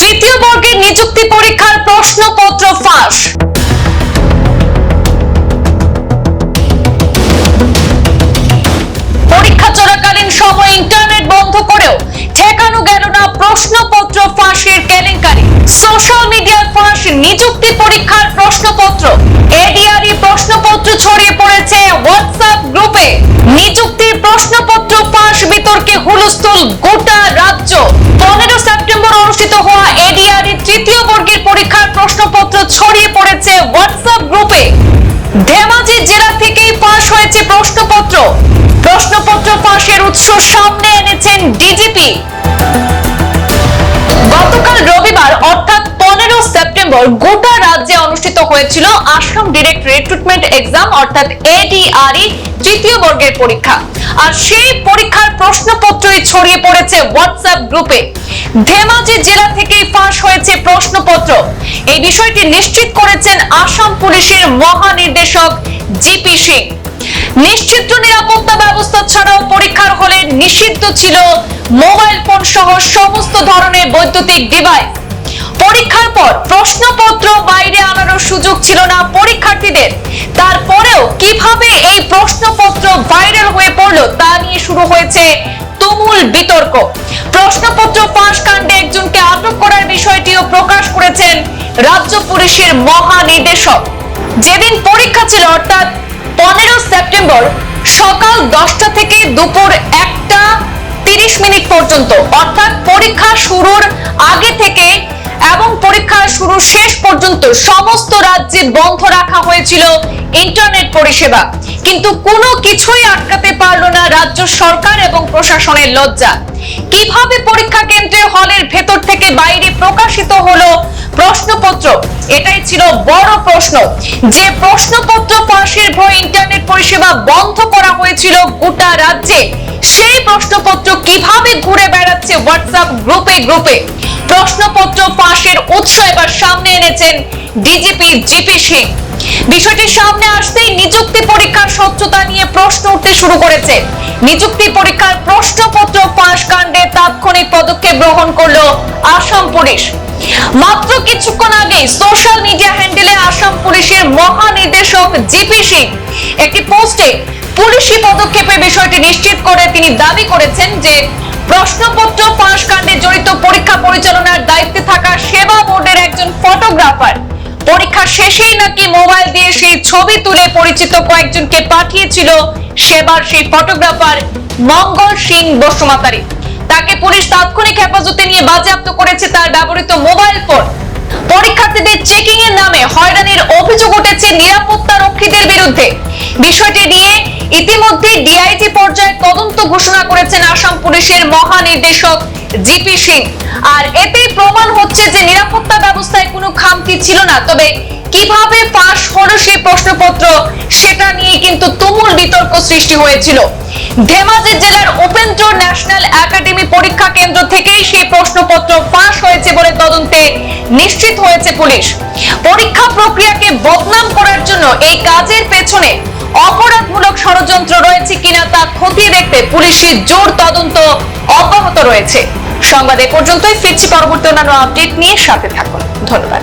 তৃতীয় বর্গের নিযুক্তি পরীক্ষার প্রশ্নপত্র ফাঁস। পরীক্ষা চলাকালীন সময় ইন্টারনেট বন্ধ করেও ঠেকানো গেল না প্রশ্নপত্র ফাঁসের কেলেঙ্কারি। সোশ্যাল মিডিয়ার ফাঁস, নিযুক্তি পরীক্ষার প্রশ্নপত্র। এডিআরই প্রশ্নপত্র ছড়িয়ে পড়েছে হোয়াটসঅ্যাপ গ্রুপে। নিযুক্তির প্রশ্নপত্র ফাঁস বিতর্কে হুলস্থুল প্রশ্নপত্র ছড়িয়ে পড়েছে হোয়াটসঅ্যাপ গ্রুপে ধেমাজি জেলা থেকেই ফাঁস হয়েছে প্রশ্নপত্র। প্রশ্নপত্র ফাঁসের উৎস সামনে এনেছেন ডিজিপি গতকাল রবিবার, অর্থাৎ পনেরো সেপ্টেম্বর, গোটা রাজ্যে অনুষ্ঠিত হয়েছিল আসাম ডিরেক্ট রিক্রুটমেন্ট এক্সাম অর্থাৎ এডিআরই তৃতীয় বর্গের পরীক্ষা। আর সেই পরীক্ষার প্রশ্নপত্রই ছড়িয়ে পড়েছে হোয়াটসঅ্যাপ গ্রুপে ধেমাজি জেলা থেকেই ফাঁস হয়েছে প্রশ্নপত্র। এই বিষয়টি নিশ্চিত করেছেন আসাম পুলিশের মহানির্দেশক জিপি সিং। নিশ্চিত নিরাপত্তা ব্যবস্থা ছাড়াও পরীক্ষার হলে নিষিদ্ধ ছিল মোবাইল ফোন সহ সমস্ত ধরনের বৈদ্যুতিক ডিভাইস। পরীক্ষার পর প্রশ্নপত্র বাইরে আনারও সুযোগ ছিল না পরীক্ষার্থীদের। তারপরেও কীভাবে এই প্রশ্নপত্র ভাইরাল হয়ে পড়ল তা নিয়ে শুরু হয়েছে তুমুল বিতর্ক। প্রশ্নপত্র ফাঁস কাণ্ডে একজনকে আটক করার বিষয়টিও প্রকাশ করেছেন রাজ্য পুলিশের মহানির্দেশক। যেদিন পরীক্ষা ছিল, অর্থাৎ পনেরো সেপ্টেম্বর সকাল দশটা থেকে দুপুর একটা তিরিশ মিনিট পর্যন্ত, অর্থাৎ পরীক্ষা শুরুর আগে থেকে এবং পরীক্ষা শুরু শেষ পর্যন্ত সমস্ত রাজ্যে বন্ধ রাখা হয়েছিল ইন্টারনেট পরিষেবা। কিন্তু কোনো কিছুই আটকাতে পারল না রাজ্য সরকার এবং প্রশাসনের লজ্জা। কীভাবে পরীক্ষা কেন্দ্রে হলের ভেতর থেকে বাইরে প্রকাশিত হলো প্রশ্নপত্র? এটাই ছিল বড় প্রশ্ন। যে প্রশ্নপত্র ফাঁসের ভয়ে ইন্টারনেট পরিষেবা বন্ধ করা হয়েছিল গোটা রাজ্যে, সেই প্রশ্নপত্র কীভাবে ঘুরে বেড়াচ্ছে হোয়াটসঅ্যাপ গ্রুপে গ্রুপে? প্রশ্নপত্র ফাঁসের উৎস এবার সামনে এনেছেন ডিজিপি জিপি সিং। বিষয়টি সামনে আসতেই নিযুক্তি পরীক্ষার স্বচ্ছতা নিয়ে প্রশ্ন উঠতে শুরু করেছে। নিযুক্তি পরীক্ষার প্রশ্নপত্র ফাঁস কাণ্ডে তাৎক্ষণিক পদক্ষেপ গ্রহণ করল আসাম পুলিশ। মাত্র কিছুক্ষণ আগে সোশ্যাল মিডিয়া হ্যান্ডেলে আসাম পুলিশের মহানির্দেশক জিপি সিং একটি পোস্টে পুলিশি পদক্ষেপের বিষয়টি নিশ্চিত করে তিনি দাবি করেছেন যে প্রশ্নপত্র ফাঁস কাণ্ডে জড়িত পরীক্ষা পরিচালনার দায়িত্বে থাকা সেবা বোর্ডের একজন ফটোগ্রাফার। পরীক্ষা শেষেই নাকি মোবাইল দিয়ে সেই ছবি তুলে পরিচিত কয়েকজনকে পাঠিয়েছিল সেবার সেই ফটোগ্রাফার মঙ্গল সিং বসুমাতারি। তাকে পুলিশ তাৎক্ষণিক হেফাজতে নিয়ে বাজেয়াপ্ত করেছে তার ব্যবহৃত মোবাইল ফোন। পরীক্ষার্থীদের চেকিং এর নামে হয়রানির অভিযোগ উঠেছে নিরাপত্তা রক্ষীদের বিরুদ্ধে। বিষয়টি নিয়ে ইতিমধ্যে ডিআইজি পর্যায়ে তদন্ত ঘোষণা করেছেন আসাম পুলিশের মহানির্দেশক জিপি সিং। আর এতেই প্রমাণ হচ্ছে যে নিরাপত্তা ব্যবস্থায় কোনো খামতি ছিল না। তবে কীভাবে পাশ হলো সেই প্রশ্নপত্র, সেটা নিয়ে কিন্তু তুমুল বিতর্ক সৃষ্টি হয়েছিল। ধেমাজি জেলার উপেন্দ্র ন্যাশনাল একাডেমি পরীক্ষা কেন্দ্র থেকেই সেই প্রশ্নপত্র ফাঁস হয়েছে বলে তদন্তে নিশ্চিত হয়েছে পুলিশ। পরীক্ষা প্রক্রিয়াকে বদনাম করার জন্য এই কাজের পেছনে অপরাধমূলক ষড়যন্ত্র রয়েছে কিনা তা খতিয়ে দেখতে পুলিশের জোর তদন্ত অব্যাহত রয়েছে। সংবাদ এ পর্যন্তই, ফিরছি পরবর্তী অন্যান্য আপডেট নিয়ে সাথে থাকুন। ধন্যবাদ।